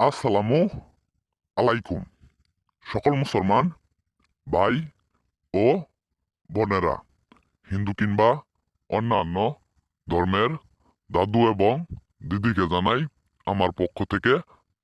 আসসালামু আলাইকুম। সকল মুসলমান, ভাই ও বোনেরা, হিন্দু কিংবা অন্যান্য ধর্মের দাদু এবং দিদিকে জানাই আমার পক্ষ থেকে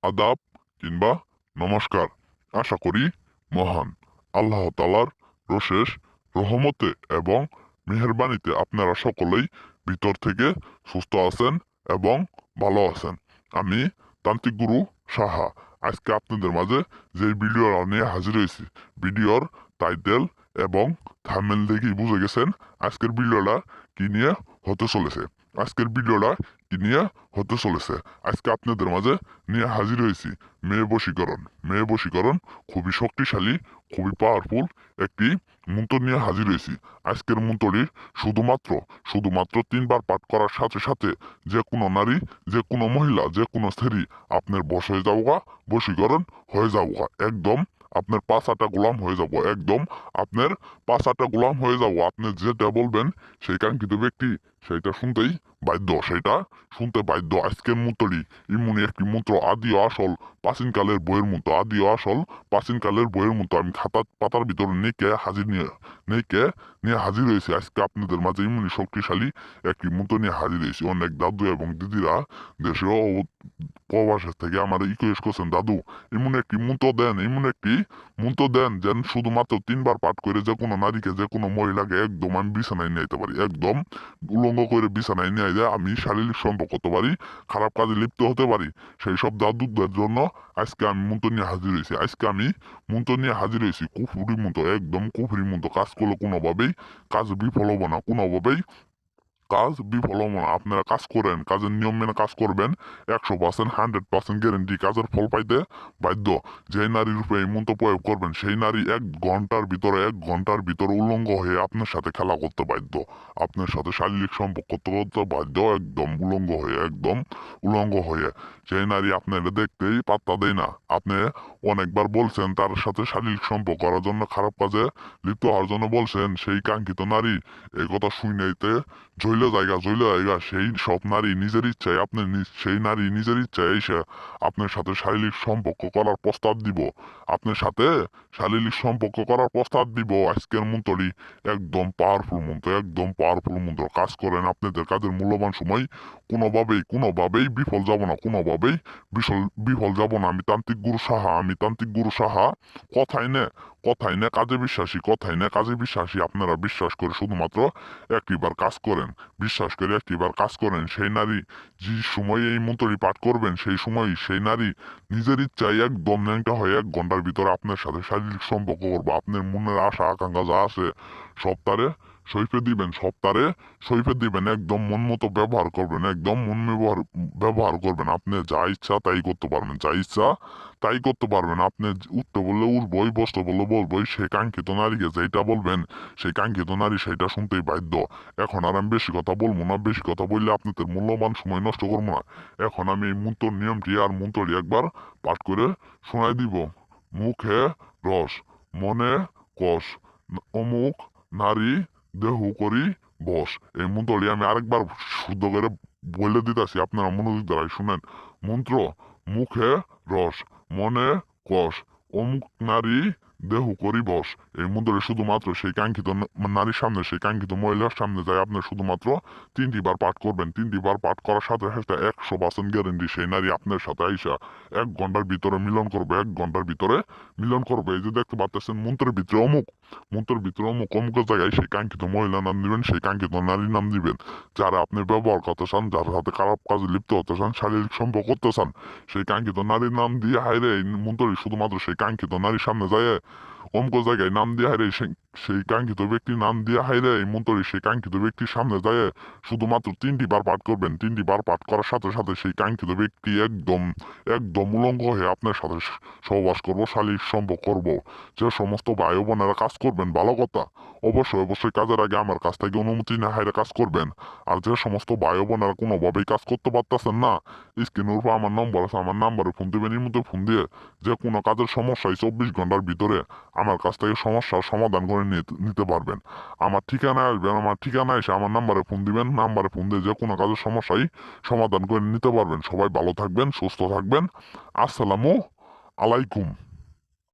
আদাব কিংবা নমস্কার। আশা করি মহান আল্লাহ তালার রশেষ রহমতে এবং মেহরবানিতে আপনারা সকলেই ভিতর থেকে সুস্থ আছেন এবং ভালো আছেন। আমি তান্ত্রিক গুরু সাহা, আজকে আপনাদের মাঝে যে ভিডিও নিয়ে হাজির হয়েছি ভিডিওর টাইটেল এবং থামেল দেখেই বুঝে গেছেন আজকের ভিডিওটা কি নিয়ে হতে চলেছে। আজকের ভিডিওটা কি নিয়ে? হতে চলেছে। আজকে আপনাদের মাঝে নিয়ে হাজির হয়েছি। মেয়ে বশীকরণ। মেয়ে বশীকরণ খুবই শক্তিশালী, খুবই পাওয়ারফুল একটি মন্ত্র নিয়ে হাজির হয়েছি। আজকের মন্ত্রটি শুধুমাত্র শুধুমাত্র তিনবার পাঠ করার সাথে সাথে যে কোনো নারী, যে কোনো মহিলা, যে কোনো স্ত্রী আপনার বশ হয়ে যাওয়া বশীকরণ হয়ে যাওয়া একদম আপনার পাঁচ আটা গোলাম হয়ে যাব। একদম আপনার পাঁচ আটা গোলাম হয়ে যাব। আপনি যেটা বলবেন সেই কাঙ্ক্ষিত ব্যক্তি সেটা শুনতেই বাধ্য সেটা শুনতে বাধ্য। আজকের মতোই ইমুনি একটি মন্ত্র আদি আসল প্রাচীনকালের বইয়ের মতো। আদি আসল প্রাচীনকালের বইয়ের মতো। আমি খাতা পাতার ভিতরে নেকে হাজির নিয়ে নেকে নিয়ে হাজির হয়েছি। আজকে আপনাদের মাঝে ইমনি শক্তিশালী একটি মন্ত্র নিয়ে হাজির হয়েছি। অনেক দাদু এবং দিদিরা দেশে প্রবাসের থেকে আমার রিকোয়েস্ট করছেন, দাদু এমন একটি মন্ত্র দেন এমন একটি মন্ত্র দেন যেন শুধুমাত্র তিনবার পাঠ করে যে কোনো নারীকে, যে কোনো মহিলাকে একদম আমি বিছানায় নিয়ে যেতে পারি। একদম উলঙ্গ করে বিছানায় নিয়ে যায় আমি শারীরিক সম্পর্ক করতে পারি, খারাপ কাজে লিপ্ত হতে পারি। সেই সব দাদুদের জন্য আজকে আমি মন্ত্র নিয়ে হাজির হয়েছি। আজকে আমি মন্ত্র নিয়ে হাজির হয়েছি। কুফুরি মতো একদম কুফুরি মতো কাজ করলে কোনোভাবেই, কাজ বিফল হব না। কোনোভাবেই কাজ বিফল হব না আপনারা কাজ করেন, কাজের নিয়ম মেনে কাজ করবেন। একশো পার্সেন্ট হান্ড্রেড পার্সেন্ট গ্যারেন্টি কাজের ফল পাইতে বাধ্য। যে নারীর উপরে এই মন্ত্র প্রয়োগ করবেন, সেই নারী এক ঘণ্টার ভিতরে, এক ঘণ্টার ভিতরে উলঙ্গ হয়ে আপনার সাথে খেলা করতে বাধ্য। আপনার সাথে শারীরিক সম্পর্ক করতে বাধ্য, একদম উলঙ্গ হয়ে, একদম উলঙ্গ হয়ে। সেই নারী আপনার দেখতেই পাত্তা দেয় না। আপনি অনেকবার বলছেন, তার সাথে শারীরিক সম্পর্ক করার জন্য খারাপ কাজে লিপ্ত হওয়ার জন্য বলছেন, সেই কাঙ্ক্ষিত নারী, এই কথা শুনেতে জইলে জায়গা জইলে জায়গা, সেই সব নারী নিজের ইচ্ছায়, আপনি সেই নারী নিজের ইচ্ছায় এসে আপনার সাথে শারীরিক সম্পর্ক করার প্রস্তাব দিব। আপনার সাথে শারীরিক সম্পর্ক করার প্রস্তাব দিব। আজকের মন্ত্রটি একদম পাওয়ারফুল মন্ত্র, একদম পাওয়ারফুল মন্ত্র। কাজ করেন আপনাদের কাজের মূল্যবান সময়, কোনোভাবেই কোনোভাবেই বিফল যাব না, কোনোভাবেই বিফল বিফল যাব না। আমি তান্ত্রিক গুরু সাহা, আমি তান্ত্রিক গুরু সাহা। কথাই নে কথাই না, কাজে বিশ্বাসী কথায় না, কাজে বিশ্বাসী। আপনারা বিশ্বাস করে শুধুমাত্র একটিবার কাজ করেন। বিশ্বাস করে একটিবার কাজ করেন। সেই নারী যে সময় এই মন্ত্রী পাঠ করবেন, সেই সময় সেই নারী নিজের ইচ্ছায় একদম ন্যাংটা হয়ে এক ঘণ্টার ভিতরে আপনার সাথে শারীরিক সম্পর্ক করব। আপনার মনের আশা, আকাঙ্ক্ষা যা আছে, সব তারে সইফে দিবেন সব তারে সইফে দিবেন একদম মন মতো ব্যবহার করবেন, একদম মন ব্যবহার ব্যবহার করবেন। আপনি যা ইচ্ছা তাই করতে পারবেন, যা ইচ্ছা তাই করতে পারবেন। আপনি উঠতে বললে উঠবই বসতে বললে বলবই সেই কাঙ্ক্ষিত নারীকে যেটা বলবেন, সেই কাঙ্ক্ষিত নারী সেটা শুনতেই বাধ্য। এখন আর আমি বেশি কথা বলব না, বেশি কথা বললে আপনাদের মূল্যবান সময় নষ্ট করব না। এখন আমি এই মন্ত্র নিয়মটি আর মন্ত্রটি একবার পাঠ করে শোনাই দিব। মুখে রস, মনে কষ, অমুক নারী দেহ করি, বস। এই মন্ত্রটি আমি আরেকবার শুদ্ধ করে বলে দিতেছি, আপনারা মনোযোগ দ্বারাই শুনেন। মন্ত্র, মুখে রস, মনে কষ, অমুক নারী দেহ করি বস এই মন্ত্রটি শুধুমাত্র সেই কাঙ্ক্ষিত নারীর সামনে, সেই কাঙ্ক্ষিত মহিলার সামনে যায় আপনি শুধুমাত্র তিনটি বার পাঠ করবেন। তিনটি বার পাঠ করার সাথে সাথে একশো পার্সেন্ট গ্যারেন্টি সেই নারী আপনার সাথে আইসা এক ঘণ্টার ভিতরে মিলন করবে, এক ঘণ্টার ভিতরে মিলন করবে। এই যে দেখতে পাচ্ছেন মন্ত্রের ভিতরে অমুক, মন্ত্রের ভিতরে অমুক অমুকের জায়গায় সেই কাঙ্ক্ষিত মহিলা নাম দিবেন সেই কাঙ্ক্ষিত নারীর নাম দিবেন যারা আপনি ব্যবহার করতে চান, যার সাথে খারাপ কাজে লিপ্ত হতে চান, শারীরিক সম্পর্ক করতে চান, সেই কাঙ্ক্ষিত নারীর নাম দিয়ে হাইরে এই মন্ত্রটি শুধুমাত্র সেই কাঙ্ক্ষিত নারীর সামনে যায়। অমুক জায়গায় নাম দিয়ে হাইরে সেই সেই কাঙ্ক্ষিত ব্যক্তির নাম দিয়ে হাইরে এই মন্ত্রটি সেই কাঙ্ক্ষিত ব্যক্তির সামনে যায় শুধুমাত্র তিনটি বার পাঠ করবেন। তিনটি বার পাঠ করার সাথে সাথে সেই কাঙ্ক্ষিত ব্যক্তি একদম একদম উলঙ্গ হয়ে আপনার সাথে সহবাস করব শারীরিক সম্পর্ক করব। যে সমস্ত ভাই বোনেরা কাজ করবেন, ভালো কথা। অবশ্যই অবশ্যই কাজের আগে আমার কাছ থেকে অনুমতি না হাইরে কাজ করবেন। আর যে সমস্ত ভাই বোনেরা কোনোভাবেই কাজ করতে পারতেছেন না স্ক্রিনের উপর আমার নম্বর আছে, আমার নাম্বারে ফোন দিবেন, এর মধ্যে ফোন দিয়ে যে কোনো কাজের সমস্যায় চব্বিশ ঘণ্টার ভিতরে আমার কাছ থেকে সমস্যার সমাধান করে করে নিতে- পারবেন। আমার ঠিকানায় আসবেন, আমার ঠিকানায় এসে আমার নাম্বারে ফোন দিবেন, নাম্বারে ফোন দিয়ে যে কোনো কাজের সমস্যাই সমাধান করে নিতে পারবেন। সবাই ভালো থাকবেন, সুস্থ থাকবেন। আসসালামু আলাইকুম।